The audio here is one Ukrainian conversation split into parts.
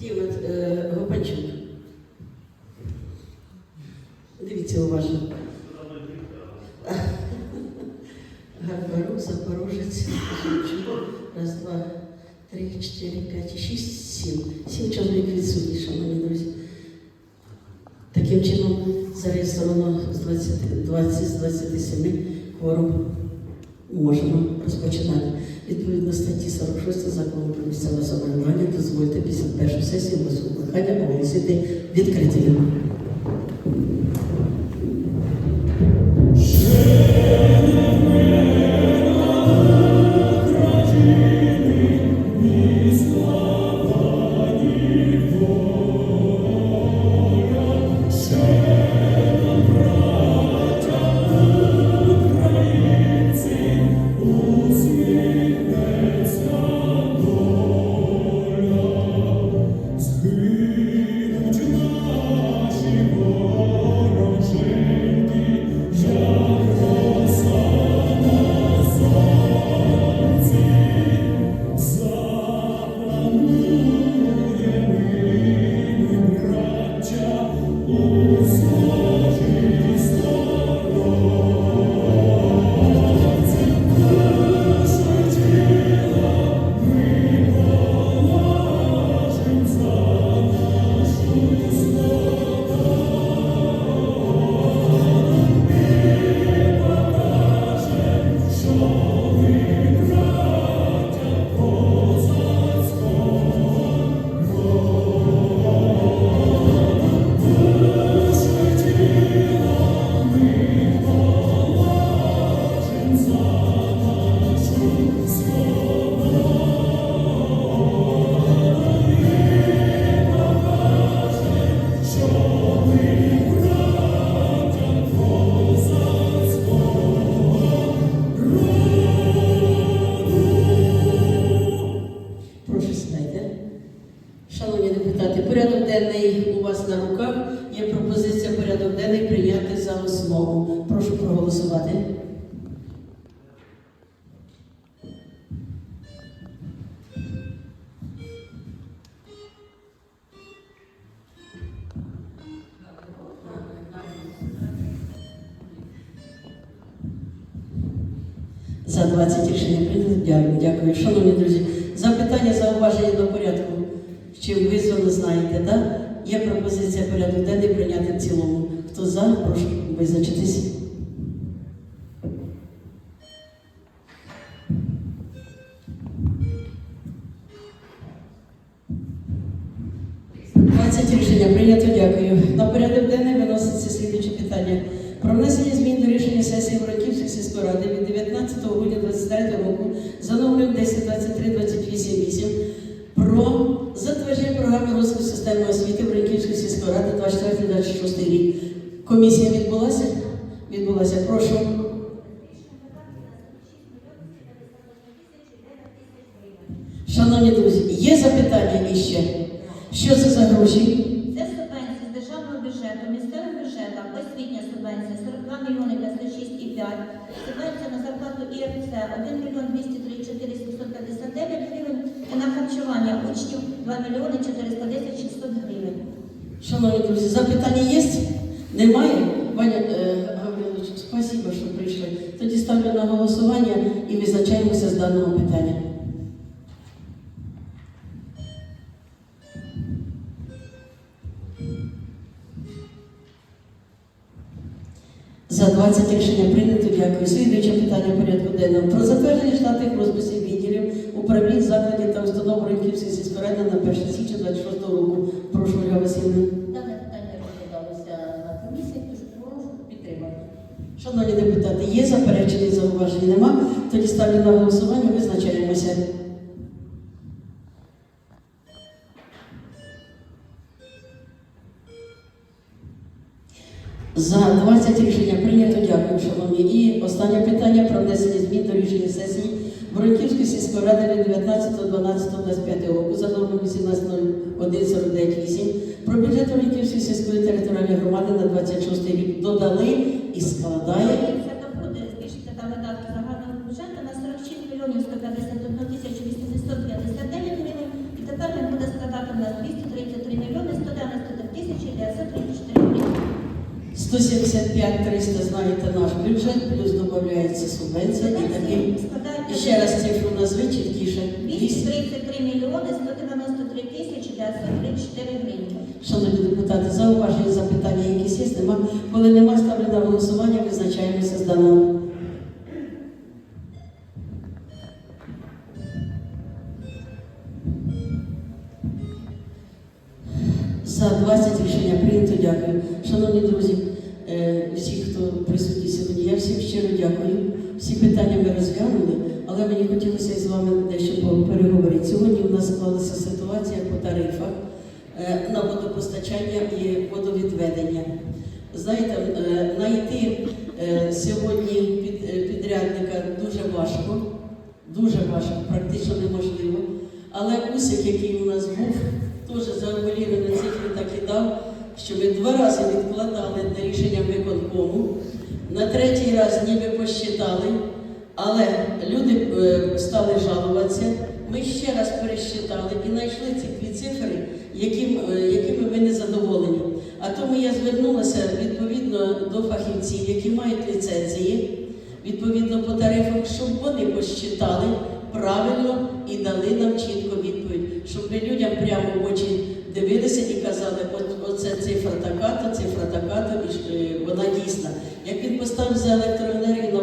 Діма е, Гопанчук. Дивіться уважно. Гарбарук, Запорожець, Гопанчук. Раз, два, три, чотири, п'ять, шість, сім. Сім чоловік відсутні, шановні друзі. Таким чином зареєстровано з 20, 20 з 27 хвороб. Можемо розпочинати. Відповідно статті 46 закону про місцеве самоврядування дозвольте 51 сесію восьмого прохання оголосити відкритою. За 20 рішення прийнято. Дякую, дякую. Шановні друзі, запитання, зауваження до порядку. Чи ви зону знаєте, так? Є пропозиція порядку денний прийняти в цілому. Хто за, прошу визначитись. Про затвердження програми розвитку системи освіти Воронківської сільської ради 24-26 рік. Комісія відбулася? Відбулася. Прошу. Шановні друзі, є запитання іще? Що це за гроші? Це субвенція з державного бюджету, місцевим бюджетом, освітня субвенція 42 мільйони 506,5, субвенція на зарплату ІРЦ 1 мільйон 203 759 гривень і на харчування учнів 2 мільйони 410 600 гривень. Шановні друзі, запитання є? Немає? Ваня е, Гаврилович, спасибо, що прийшли. Тоді ставлю на голосування і визначаємося з даного питання. За 20 рішення прийнято. Дякую. Слідуюче питання порядку денного. Про затвердження штатних розписів управлінь закладів та установ Ринківської сільської ради на 1 січня 26 року. Прошу, Ольга Васильівна. Дане питання розглядалося на комісії, тож прошу підтримати. Шановні депутати, є заперечення і зауваження? Нема? Тоді ставлю на голосування, визначаємося. За 20 рішення прийнято. Дякую, шановні. І останнє питання про внесення змін до рішення сесії Воронківській сільській раді 19.12.25 року за номером 18.01.49.8 про бюджет Воронківської сільської територіальної громади на 26 рік додали і складає. Це доходи збільшити та видатки загального бюджету на 46 мільйонів 151 тисячу 859 гривень і тепер він буде складати на 233 мільйони 193 тисячі 934 гривень. 175 300 знаєте наш бюджет, плюс додається субвенція і таким. Ще раз цифру назви чіткіше. 233 мільйони 193 тисячі 934 гривні. Шановні депутати, зауваження, запитання якісь є? Нема? Коли нема, ставлю на голосування, визначаємося з даним. За 20 рішення прийнято. Дякую. Шановні друзі, е, всі, хто присутні сьогодні, я всім щиро дякую. Всі питання ми розглянули, але мені хотілося із вами дещо переговорити. Сьогодні у нас склалася ситуація по тарифах е, на водопостачання і водовідведення. Знаєте, знайти е, сьогодні е, підрядника дуже важко, дуже важко, практично неможливо. Але усик, який у нас був, теж зауваліровані цифри так і дав, що ми два рази відкладали на рішення виконкому, на третій раз ніби посчитали, але люди е, стали жалуватися. Ми ще раз пересчитали і знайшли ці дві цифри, яким, е, якими ми не задоволені. А тому я звернулася відповідно до фахівців, які мають ліцензії, відповідно по тарифах, щоб вони посчитали правильно і дали нам чітко відповідь, щоб ми людям прямо в очі дивилися і казали, от оце цифра така-то, цифра така-то, і ж, е, вона дійсна. Як він поставив за електроенергію на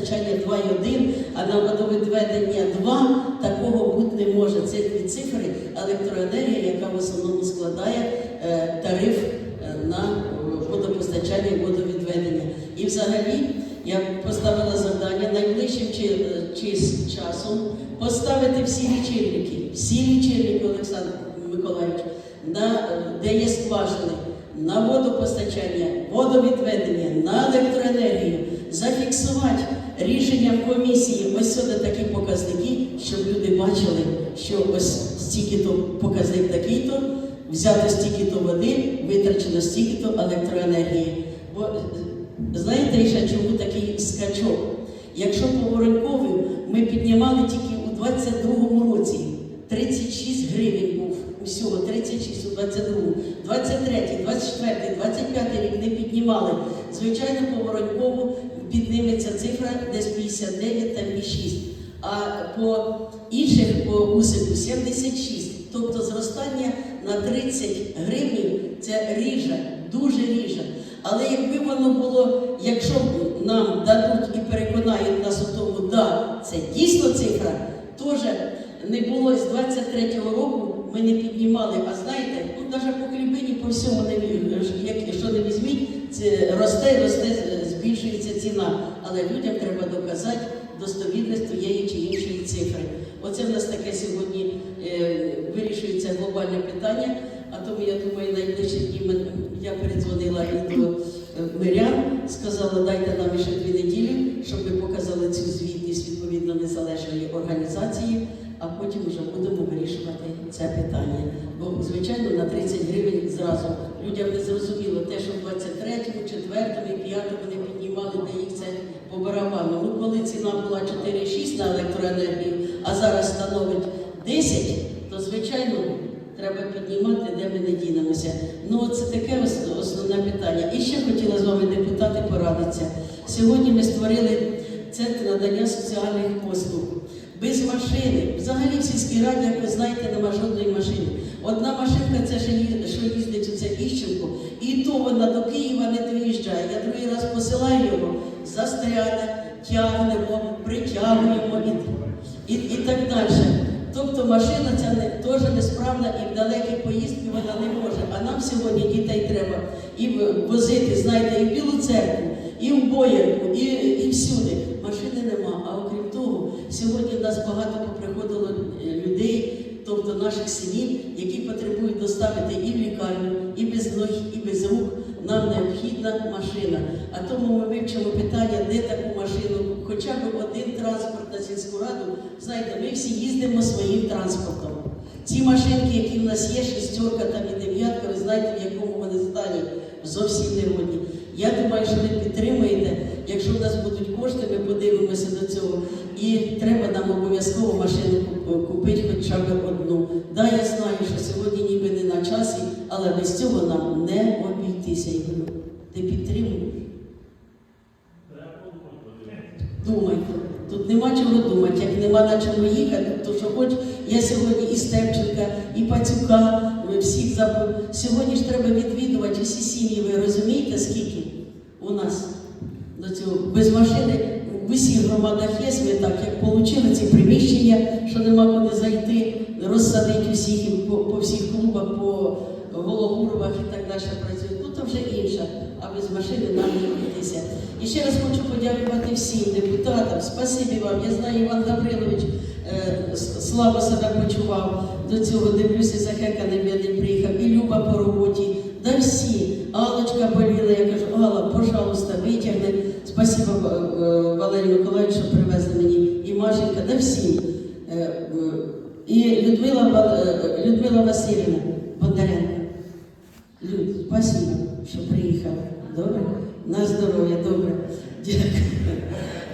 водопостачання 2,1, а на водовідведення 2, такого бути не може. Це дві цифри електроенергія, яка в основному складає е, тариф е, на е, водопостачання і водовідведення. І взагалі я поставила завдання найближчим чи- е, чи часом поставити всі лічильники, всі лічильники, Олександр Миколаївич, на, де є скважини, на водопостачання, водовідведення, на електроенергію, зафіксувати рішенням комісії ось сюди такі показники, щоб люди бачили, що ось стільки-то показник такий-то, взято стільки-то води, витрачено стільки-то електроенергії. Бо знаєте, ще чому такий скачок? Якщо по Воронькові ми піднімали тільки у 22-му році 36 гривень був усього, 36 у 22-му, 23-й, 24-й, 25-й рік не піднімали. Звичайно, по Воронькову підніметься цифра десь 59 там і 6. А по інших по усику 76. Тобто зростання на 30 гривень це ріже, дуже ріже. Але якби воно було, якщо б нам дадуть і переконають нас у тому, да, це дійсно цифра, теж не було з 23-го року, ми не піднімали. А знаєте, ну навіть по хлібині по всьому не як що не візьміть, це росте, росте. Але людям треба доказати достовірність тієї чи іншої цифри. Оце в нас таке сьогодні е, вирішується глобальне питання. А тому я думаю, найближчі дні я передзвонила і до е, мирян, сказала, дайте нам ще дві неділі, щоб ми показали цю звітність відповідно незалежної організації, а потім вже будемо вирішувати це питання. Бо, звичайно, на 30 гривень зразу людям не зрозуміло те, що в 23-му, 4-му і 5-му не піднімали, де їх це по барабану. Ну, коли ціна була 4,6 на електроенергію, а зараз становить 10, то звичайно. Треба піднімати, де ми не дінемося. Ну, це таке основне питання. І ще хотіла з вами, депутати, порадитися. Сьогодні ми створили центр надання соціальних послуг. Без машини. Взагалі в сільській раді, як ви знаєте, нема жодної машини. Одна машинка це що їздить це Іщенко, і то вона до Києва не доїжджає. Я другий раз посилаю його, застряне, тягнемо, притягуємо і, і, і так далі. Тобто машина ця не, теж несправна і в далекі поїздки вона не може. А нам сьогодні дітей треба і возити, знаєте, і в Білу церкву, і в Боярку, і, і всюди. Машини нема. Сьогодні в нас багато поприходило е, людей, тобто наших синів, які потребують доставити і в лікарню, і без ніг, і без рук. Нам необхідна машина. А тому ми вивчимо питання, де таку машину, хоча б один транспорт на сільську раду. Знаєте, ми всі їздимо своїм транспортом. Ці машинки, які в нас є, шістерка там і дев'ятка, ви знаєте, в якому вони стані зовсім не годні. Я думаю, що ви підтримуєте. Якщо в нас будуть кошти, ми подивимося до цього. І треба нам обов'язково машину купити хоча б одну. Да, я знаю, що сьогодні ніби не на часі, але без цього нам не обійтися. Я говорю, ти підтримуєш? Думайте. Тут нема чого думати, як нема на чому їхати, то що хоч я сьогодні і Степченка, і Пацюка, ми всіх забув. Сьогодні ж треба відвідувати усі сім'ї, ви розумієте, скільки? У нас до цього без машини в усіх громадах є, ми так як отримали ці приміщення, що нема куди зайти, розсадити усіх по, по всіх клубах, по Гологурбах і так далі працюють. Ну то вже інше, а без машини нам не обійтися. І ще раз хочу подякувати всім депутатам. Спасибі вам. Я знаю, Іван Гаврилович е, слабо себе почував до цього. Дивлюся, Захека не приїхав, і Люба по роботі. Да всі. Аллочка боліла, я кажу, Алла, пожалуйста. Спасибо е, Валерію Миколаївичу, що привезли мені. І Машенька, да всі. Е, е, І Людмила, Людмила Васильівна Бондаренко. Люд, спасибо, що приїхала. Добре? На здоров'я, добре. Дякую.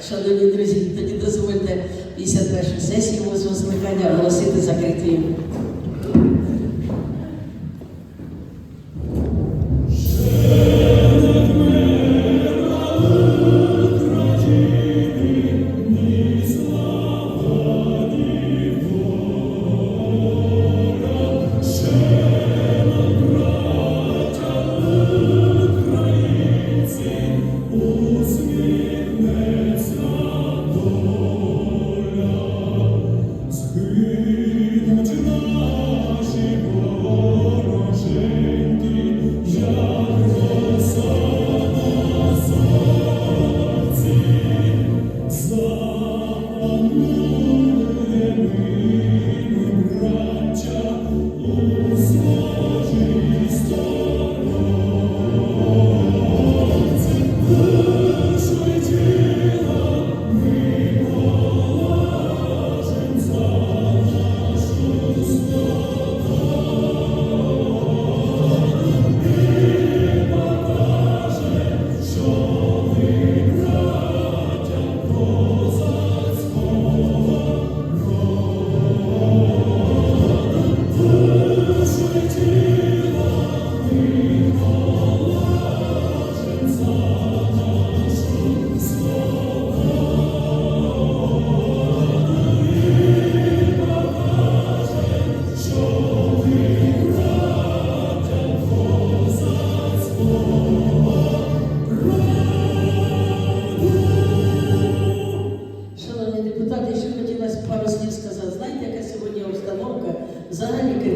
Шановні друзі, тоді дозвольте 51 сесію 8 скликання оголосити закритою.